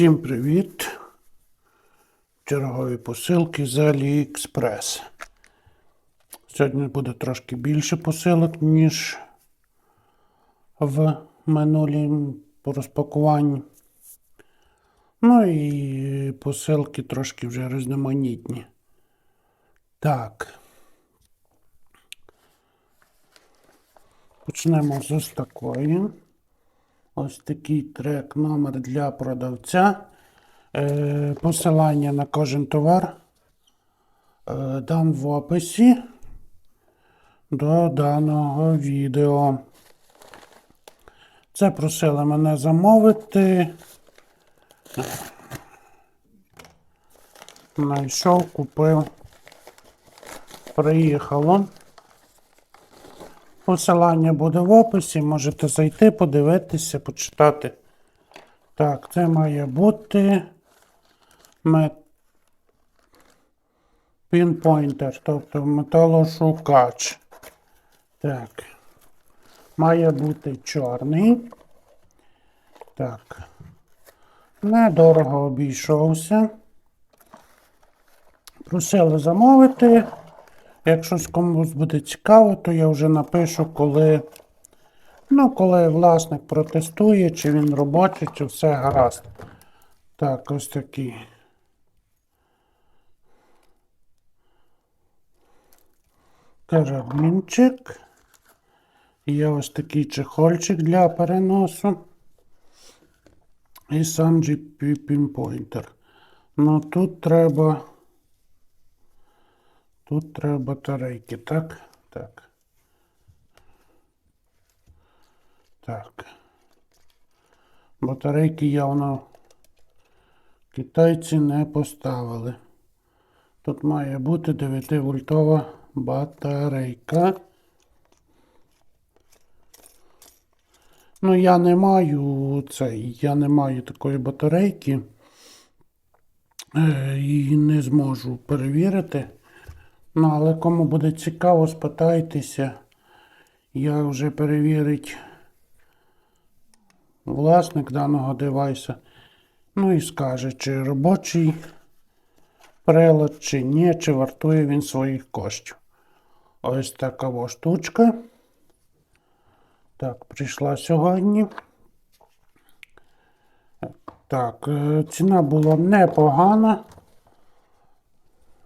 Всім привіт! Чергові посилки з AliExpress. Сьогодні буде трошки більше посилок, ніж в минулім по розпакуванні. Ну і посилки трошки вже різноманітні. Так. Почнемо з ось такої. Ось такий трек номер для продавця. Е, посилання на кожен товар е, дам в описі до даного відео. Це просили мене замовити. Знайшов, купив, приїхало. Посилання буде в описі, можете зайти, подивитися, почитати. Так, це має бути мет... пінпойнтер, тобто металошукач. Так. Має бути чорний. Так. Недорого обійшовся. Просили замовити. Якщо комусь буде цікаво, то я вже напишу, коли, ну, коли власник протестує, чи він робочий, чи все гаразд. Так, ось такий. Карабінчик. Є ось такий чехольчик для переносу. І сам GP Pinpointer. Ну тут треба. Тут треба батарейки, так? Так. Так. Батарейки явно китайці не поставили. Тут має бути 9 вольтова батарейка. Ну, я не маю цей, я не маю такої батарейки е, і не зможу перевірити. Ну, але кому буде цікаво, спитайтеся. Я вже перевірить власник даного девайса. Ну і скаже, чи робочий прилад, чи ні, чи вартує він своїх коштів. Ось така штучка. Так, прийшла сьогодні. Так, е, ціна була непогана.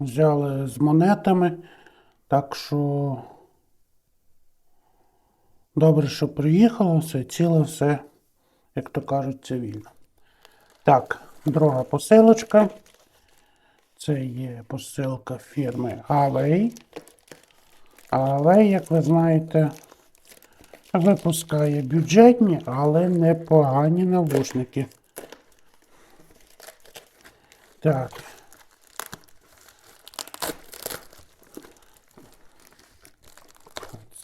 Взяли з монетами. Так що добре, що приїхало, все ціле, все, як то кажуть, цивільно. Так, друга посилочка. Це є посилка фірми Away. Away, як ви знаєте, випускає бюджетні, але непогані навушники. Так.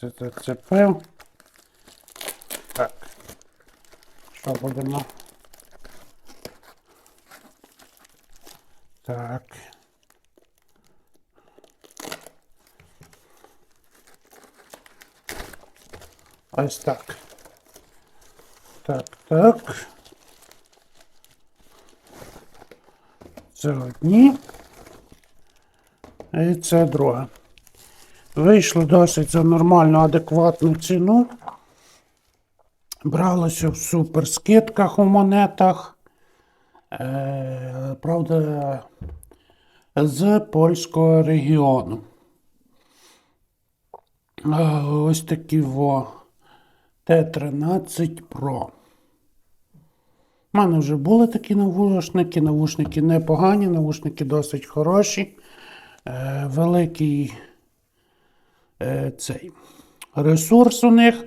Зацепив. Так. Що будемо? Так. Ось так. Так, так. Це одні. І це друга. Вийшло досить за нормальну, адекватну ціну. Бралося в суперскидках у монетах. Е, правда, з польського регіону. Е, ось такі во Т-13 Pro. У мене вже були такі навушники. Навушники непогані, навушники досить хороші. Е, великий цей ресурс у них.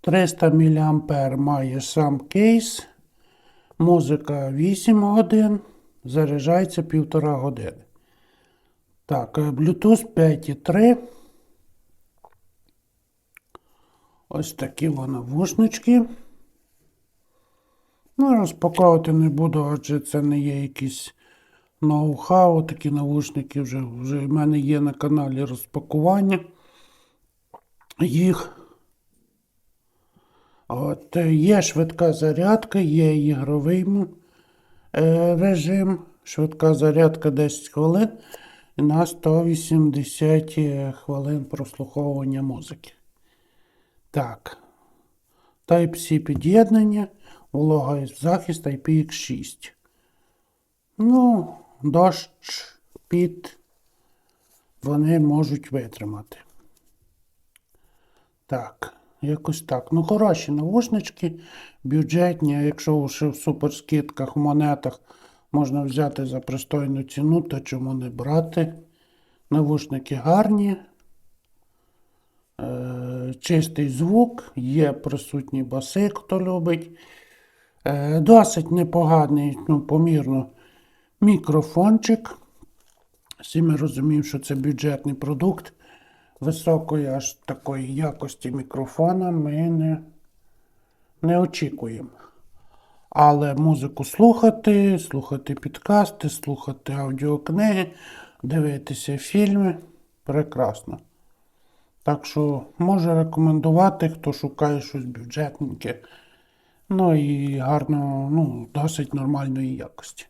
300 мА має сам кейс. Музика 8 годин. Заряджається 1,5 години. Так, е, Bluetooth 5.3. Ось такі вони навушнички. Ну, розпаковувати не буду, адже це не є якісь ноу-хау. Такі навушники вже, вже в мене є на каналі розпакування їх. От, е, Є швидка зарядка, є ігровий е, режим, швидка зарядка 10 хвилин на 180 хвилин прослуховування музики. Так. Type-C під'єднання, волога захист IPX6. Ну, дощ, під вони можуть витримати. Так, якось так. Ну, хороші навушнички, бюджетні, а якщо ще в суперскидках, в монетах можна взяти за пристойну ціну, то чому не брати? Навушники гарні. Е, чистий звук, є присутні баси, хто любить. Е, досить непоганий, ну, помірно, мікрофончик. Всі розуміємо, що це бюджетний продукт. Високої аж такої якості мікрофона ми не, не очікуємо. Але музику слухати, слухати підкасти, слухати аудіокниги, дивитися фільми прекрасно. Так що можу рекомендувати, хто шукає щось бюджетненьке. Ну і гарно, ну, досить нормальної якості.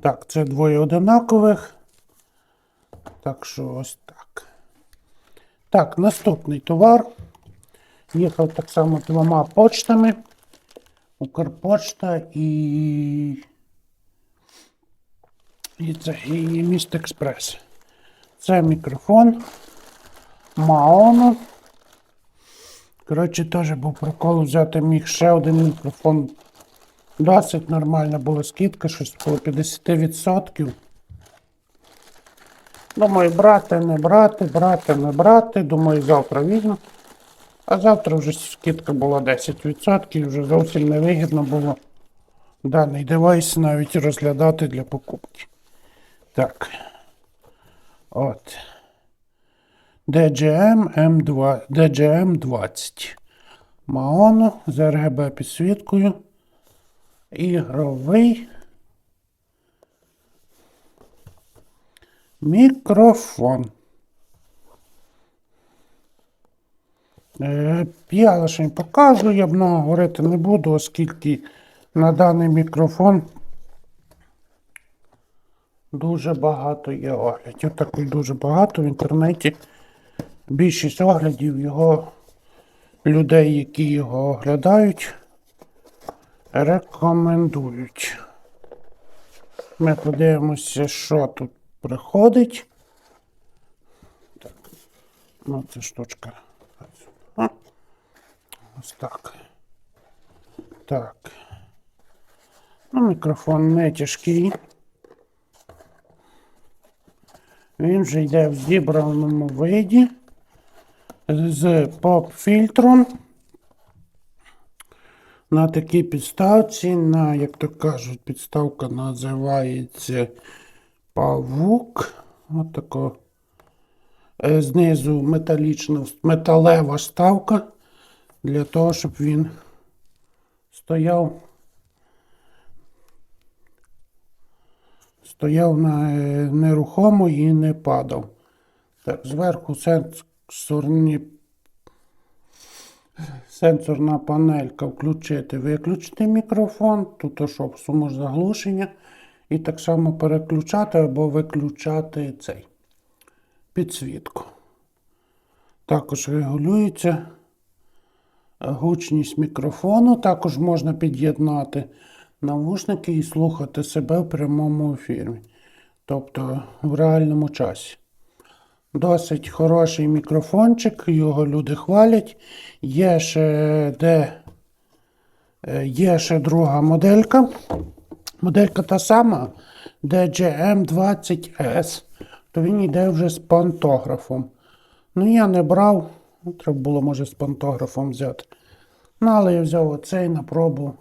Так, це двоє одинакових. Так що ось так. Так, наступний товар. Їхав так само двома почтами. Укрпочта і. І це і Міст Експрес. Це мікрофон. Маоно. Коротше, теж був прикол взяти міг ще один мікрофон. Досить нормальна була скидка, щось було 50%. Думаю, брати, не брати, брати, не брати. Думаю, завтра візьму. А завтра вже скидка була 10%, вже зовсім невигідно було даний девайс навіть розглядати для покупки. Так. От. DJM M2, DJM 20. Маоно з RGB підсвіткою. Ігровий мікрофон. Е, Я лише покажу, я много говорити не буду, оскільки на даний мікрофон дуже багато є оглядів. Таких дуже багато в інтернеті. Більшість оглядів його людей, які його оглядають, рекомендують. Ми подивимося, що тут приходить. Так. Ну, це штучка. Ось так. Так. Ну, мікрофон не тяжкий. Він вже йде в зібраному виді з поп-фільтром. На такій підставці, на, як то кажуть, підставка називається павук. От тако. Е, Знизу металічна, металева ставка для того, щоб він стояв. Стояв на, е, нерухомо і не падав. Так, зверху сенсорні, сенсорна панелька включити, виключити мікрофон, тут щоб заглушення. І так само переключати або виключати цей підсвітку. Також регулюється гучність мікрофону. Також можна під'єднати навушники і слухати себе в прямому ефірі. Тобто в реальному часі. Досить хороший мікрофончик, його люди хвалять. Є ще де е, є ще друга моделька. Моделька та сама DJM20S, то він йде вже з пантографом. Ну, я не брав, треба було, може, з пантографом взяти. Ну, але я взяв оцей на пробу.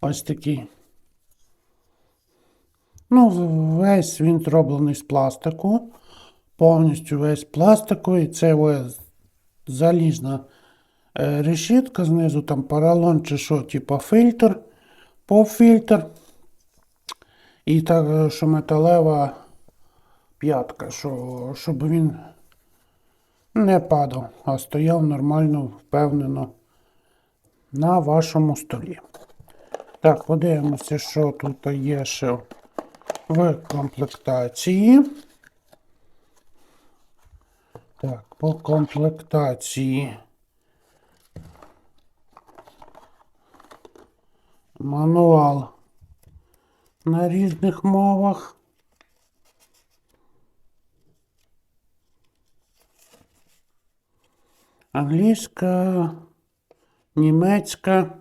Ось такий. Ну, весь він зроблений з пластику. Повністю весь пластиковий. Це ось залізна е, решітка, знизу там поролон чи що, типа фільтр, поп-фільтр. І так, е, що металева п'ятка, що, щоб він не падав, а стояв нормально, впевнено на вашому столі. Так, подивимося, що тут є ще в комплектації. Так, по комплектації. Мануал на різних мовах. Англійська, німецька,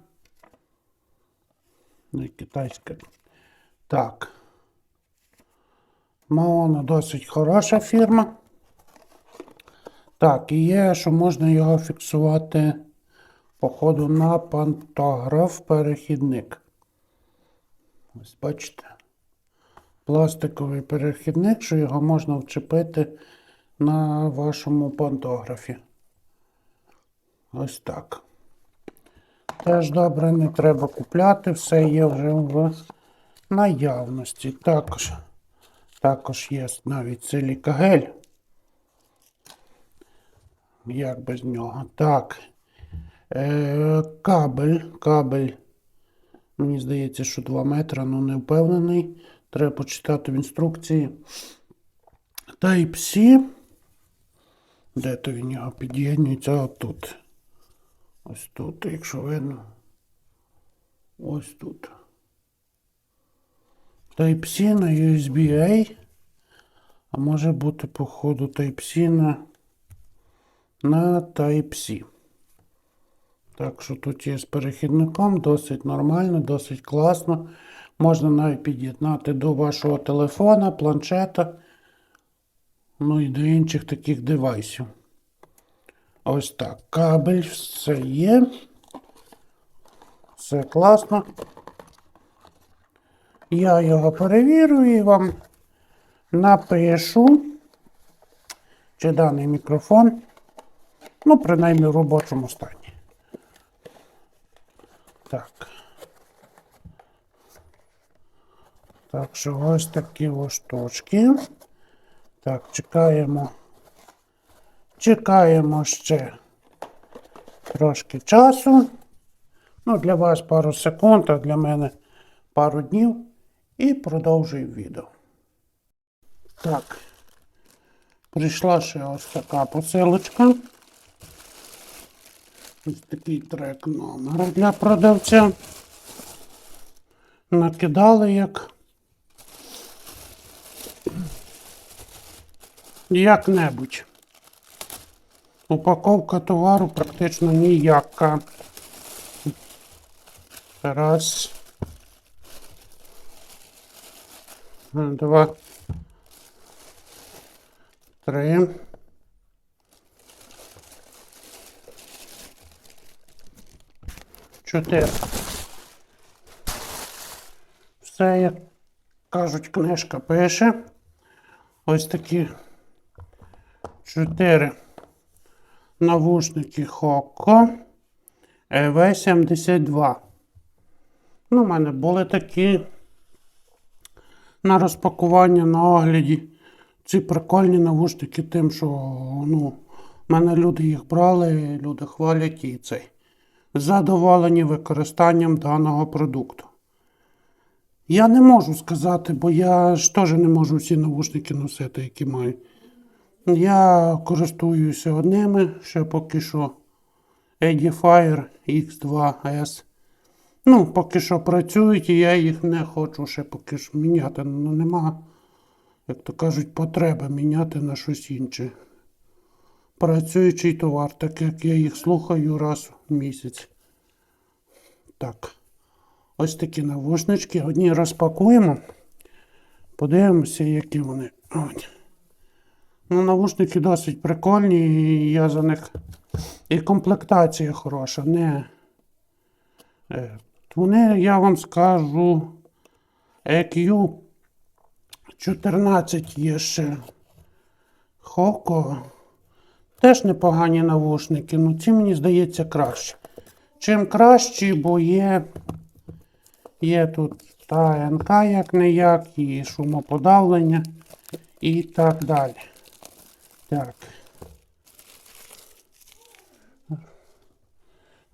ну і китайська. Так. Маоно досить хороша фірма. Так, і є, що можна його фіксувати, походу, на пантограф перехідник. Ось бачите. Пластиковий перехідник, що його можна вчепити на вашому пантографі. Ось так. Теж добре, не треба купляти, все є вже в наявності. Також, також є навіть силікагель. Як без нього? Так. Е, кабель. Кабель. Мені здається, що 2 метри, ну не впевнений. Треба почитати в інструкції. Type-C. Де то він його під'єднується? Отут. Ось тут, якщо видно. Ось тут. Type-C на USB-A. А може бути, походу, Type-C на, на Type-C. Так що тут є з перехідником, досить нормально, досить класно. Можна навіть під'єднати до вашого телефона, планшета, ну і до інших таких девайсів. Ось так. Кабель, все є. Все класно. Я його перевірю і вам напишу, чи даний мікрофон, ну, принаймні в робочому стані. Так. Так що ось такі ось штучки. Так, чекаємо. Чекаємо ще трошки часу. Ну, для вас пару секунд, а для мене пару днів. І продовжую відео. Так. Прийшла ще ось така посилочка. Ось такий трек номер для продавця. Накидали як. Як-небудь. Упаковка товару практично ніяка. Раз. Два. Три. Чотири. Все, як кажуть, книжка пише. Ось такі чотири навушники Хоко EV72. Ну, у мене були такі на розпакування на огляді. Ці прикольні навушники тим, що ну, в мене люди їх брали, люди хвалять і цей. Задоволені використанням даного продукту. Я не можу сказати, бо я ж теж не можу всі навушники носити, які маю. Я користуюся одними, ще поки що Edifier X2S. Ну, поки що працюють, і я їх не хочу ще поки що міняти. Ну, нема, як то кажуть, потреби міняти на щось інше. Працюючий товар, так як я їх слухаю раз в місяць. Так. Ось такі навушнички. Одні розпакуємо. Подивимося, які вони. От. Ну, навушники досить прикольні, і я за них. І комплектація хороша. Не. Е, Вони, я вам скажу, EQ 14 є ще. Хоко. Теж непогані навушники, ну ці мені здається краще. Чим кращі, бо є, є тут та НК як не як, і шумоподавлення і так далі. Так.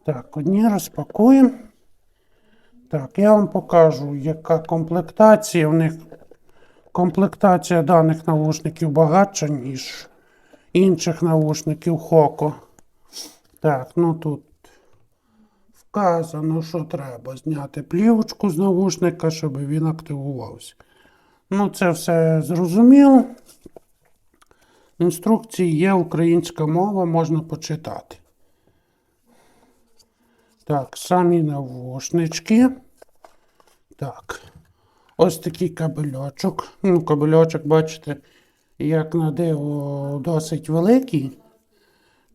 Так, одні розпакуємо. Так, я вам покажу, яка комплектація. В них комплектація даних навушників багатша, ніж інших навушників Хоко. Так, ну тут вказано, що треба зняти плівочку з навушника, щоб він активувався. Ну, це все зрозуміло. Інструкції є українська мова, можна почитати. Так, самі навушнички. Так. Ось такий кабельочок. Ну, кабельочок, бачите, як на диво, досить великий.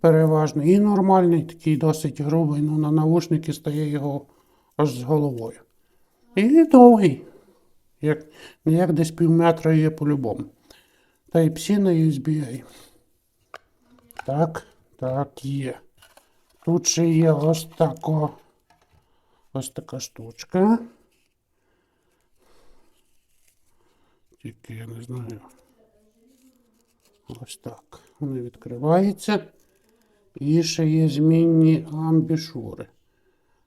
Переважно. І нормальний, такий досить грубий. Ну, на навушники стає його аж з головою. І довгий. Як, як десь пів метра є по-любому. Type-C на USB. Так, так, є. Тут ще є ось тако, ось така штучка. Тільки я не знаю. Ось так. Вони відкриваються. І ще є змінні амбішури.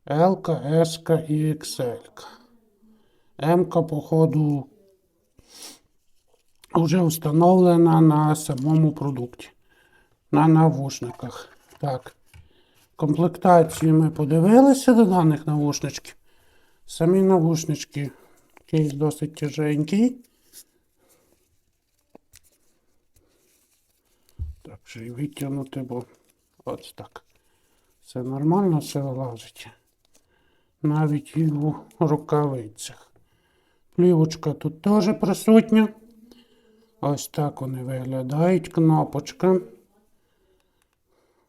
L, S і XL. М, походу, вже встановлена на самому продукті. На навушниках. Так. Комплектацію ми подивилися до даних навушничків. Самі навушнички. Кейс досить тяженький. Ще витягнути, бо ось так. Все нормально, все вилазить. Навіть і у рукавицях. Плівочка тут теж присутня. Ось так вони виглядають. Кнопочка.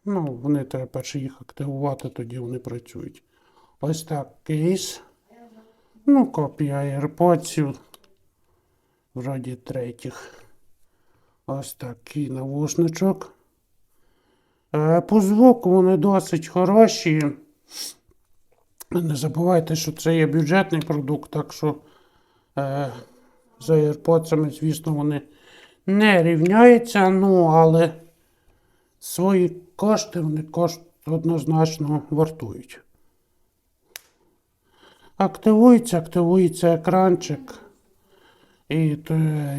Ну, вони треба перше їх активувати, тоді вони працюють. Ось так кейс. Ну, копія AirPods. Вроді третіх. Ось такий навушничок. Е, По звуку вони досить хороші. Не забувайте, що це є бюджетний продукт, так що е, з AirPods, звісно, вони не рівняються, ну, але свої кошти вони кошт однозначно вартують. Активується, активується екранчик. І,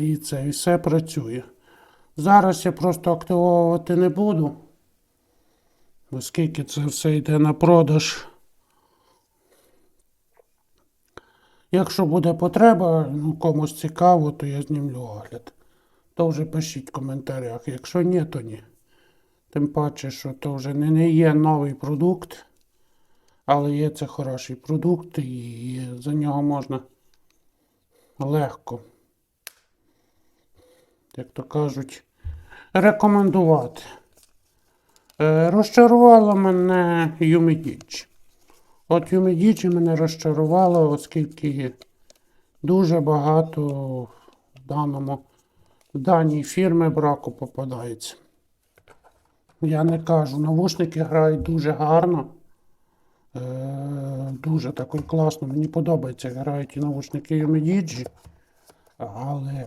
і це і все працює. Зараз я просто активовувати не буду, оскільки це все йде на продаж. Якщо буде потреба, ну, комусь цікаво, то я знімлю огляд. То вже пишіть в коментарях. Якщо ні, то ні. Тим паче, що то вже не, є новий продукт, але є це хороший продукт і за нього можна легко, як то кажуть, рекомендувати. Е, розчарувала мене Юмідіч. От Юмідічі мене розчарувало, оскільки дуже багато в даному в даній фірми браку попадається. Я не кажу, навушники грають дуже гарно. Е, дуже так класно. Мені подобається, грають і навушники Юмідіджі. Але,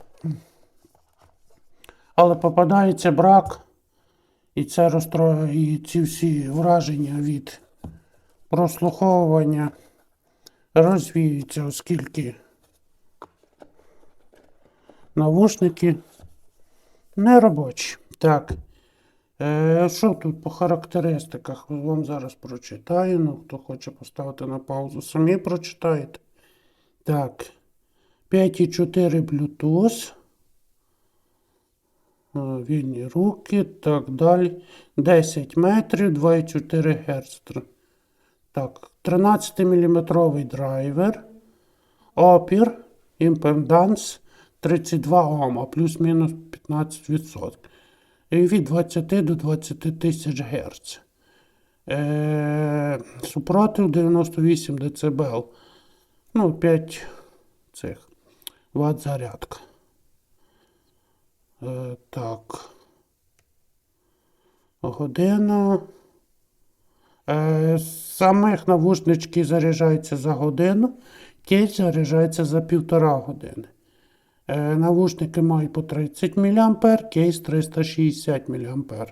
але попадається брак. І це розстро... і ці всі враження від прослуховування розвіюються, оскільки навушники не робочі. Так. Е, що тут по характеристиках? Вам зараз прочитаю. Ну, хто хоче поставити на паузу, самі прочитаєте. Так. 5,4 Bluetooth. Вільні руки, так далі. 10 метрів, 2,4 Гц. Так, 13 мм драйвер. Опір, імпеданс 32 Ома, плюс-мінус 15%. І від 20 до 20 тисяч Гц. Е, супротив 98 дБ. Ну, 5 цих Вт зарядка. Е, так. Година. Е, самих навушнички заряджаються за годину, кейс заряджається за півтора години. Е, навушники мають по 30 мА, кейс 360 мА.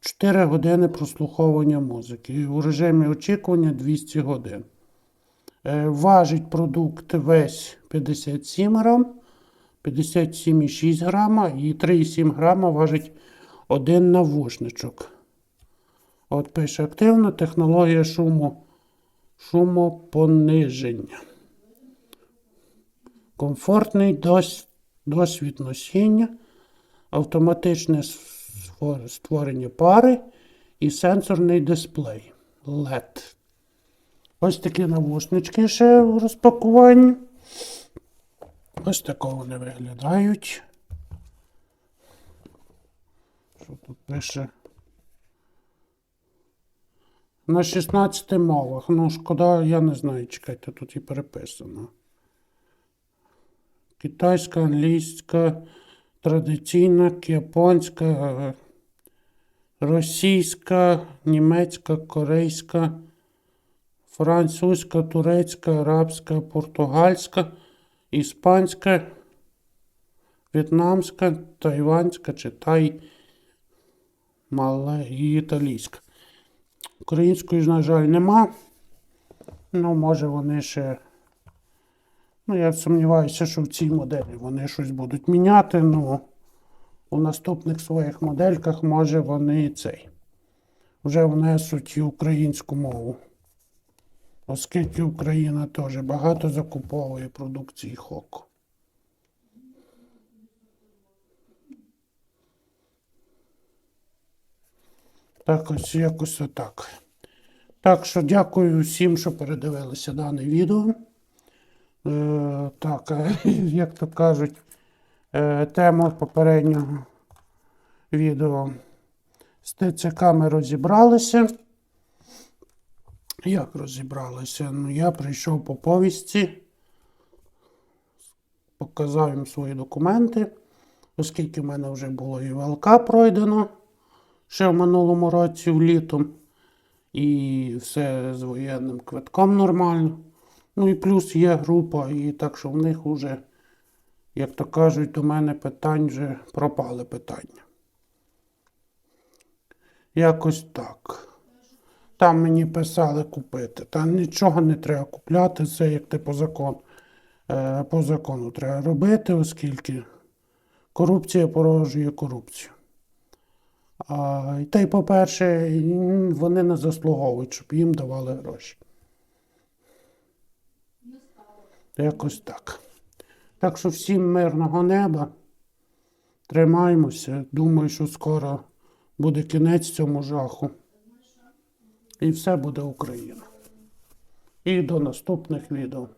4 години прослуховування музики. У режимі очікування 200 годин. Е, Важить продукт весь 57 грам, 57,6 грама і 3,7 грама важить один навушничок. От пише активна технологія шуму, шумопониження. Комфортний дос- досвід носіння, автоматичне створення пари і сенсорний дисплей LED. Ось такі навушнички ще в розпакуванні. Ось такого вони виглядають. Що тут пише? На 16 мовах. Ну, шкода, я не знаю, чекайте, тут і переписано. Китайська, англійська, традиційна, японська, російська, німецька, корейська, французька, турецька, арабська, португальська, іспанська, в'єтнамська, тайванська чи тай, мале і італійська. Української, на жаль, нема. Ну, може, вони ще. Ну, я сумніваюся, що в цій моделі вони щось будуть міняти. Ну, у наступних своїх модельках, може, вони цей. Вже внесуть і українську мову. Оскільки Україна теж багато закуповує продукції Хоку. Так ось якось отак. Так що дякую всім, що передивилися дане відео. Е, так, е, як то кажуть, е, тема попереднього відео. З ТЦК ми розібралися. Як розібралися? Ну, я прийшов по повісті, показав їм свої документи, оскільки в мене вже було і ВЛК пройдено ще в минулому році влітом. І все з воєнним квитком нормально. Ну і плюс є група, і так що в них вже, як то кажуть, до мене питань вже пропали питання. Якось так. Там мені писали купити. Та нічого не треба купляти, це як ти по закону. Е, по закону треба робити, оскільки корупція породжує корупцію. А, та й, по-перше, вони не заслуговують, щоб їм давали гроші. Якось так. Так що всім мирного неба. Тримаємося. Думаю, що скоро буде кінець цьому жаху. І все буде Україна. І до наступних відео.